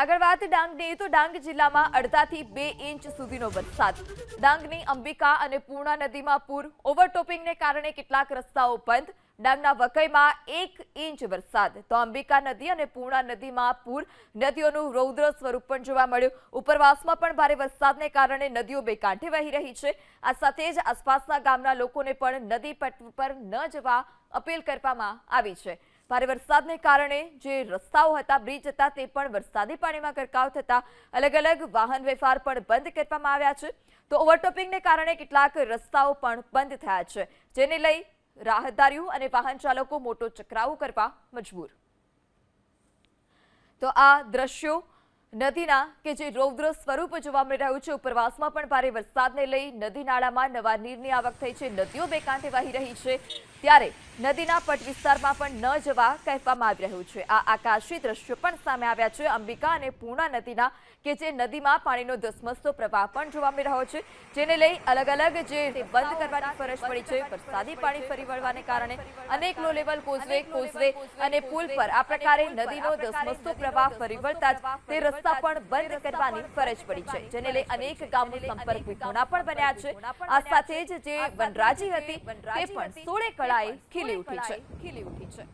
આગળ વાત ડાંગની, તો ડાંગ જિલ્લામાં અડધાથી બે ઇંચ સુધીનો વરસાદ. ડાંગની અંબિકા અને પૂર્ણા નદીમાં પૂર ઓવરટોપિંગને કારણે કેટલાક રસ્તાઓ બંધ. ડાંગના વકઈમાં એક ઇંચ વરસાદ. તો અંબિકા નદી અને પૂર્ણા નદીમાં પૂર નદીઓનું રૌદ્ર સ્વરૂપ પણ જોવા મળ્યું. ઉપરવાસમાં પણ ભારે વરસાદને કારણે નદીઓ બે કાંઠે વહી રહી છે. આ સાથે જ આસપાસના ગામના લોકોને પણ નદી પટ પર ન જવા અપીલ કરવામાં આવી છે. ભારે વરસાદને કારણે જે રસ્તાઓ હતા, બ્રિજ હતા, તે પણ વરસાદી પાણીમાં ગરકાવ થતા અલગ અલગ વાહન વ્યવહાર પણ બંધ કરવામાં આવ્યા છે. તો ઓવરટોપિંગને કારણે કેટલાક રસ્તાઓ પણ બંધ થયા છે, જેને લઈ રાહદારીઓ અને વાહન ચાલકો મોટો ચકરાવો કરવા મજબૂર. તો આ દ્રશ્યો નદીના કે જે રૌદ્ર સ્વરૂપ જોવા મળી રહ્યું છે, ઉપરવાસમાં પણ ભારે વરસાદને લઈ નદી નાળામાં નવા નીરની આવક થઈ છે, નદીઓ બે કાંઠે વહી રહી છે. ત્યારે નદીના પટ વિસ્તારમાં પણ ન જવા કહેવામાં આવી રહ્યું છે. આ આકાશી દ્રશ્યો પણ સામે આવ્યા છે. અંબિકા અને પૂર્ણા નદીના કે જે નદીમાં પાણીનો ધસમસતો પ્રવાહ પણ જોવા મળી રહ્યો છે, જેને લઈ અલગ અલગ જે બંધ કરવાની ફરજ પડી છે, વરસાદી પાણી ફરી વળવાને કારણે અનેક લો લેવલ કોઝવે કોઝવે અને પુલ પર આ પ્રકારે નદીનો ધસમસતો પ્રવાહ ફરી વળતા તે તે રસ્તા પણ બંધ કરવાની ફરજ પડી છે, જેને લઈ અનેક ગામો સંપર્ક વિહોણા પણ બન્યા છે. આ સાથે જ જે વનરાજી હતી, તે પણ સોળે કળાએ ખીલી ઉઠી છે. ખીલી ઉઠી છે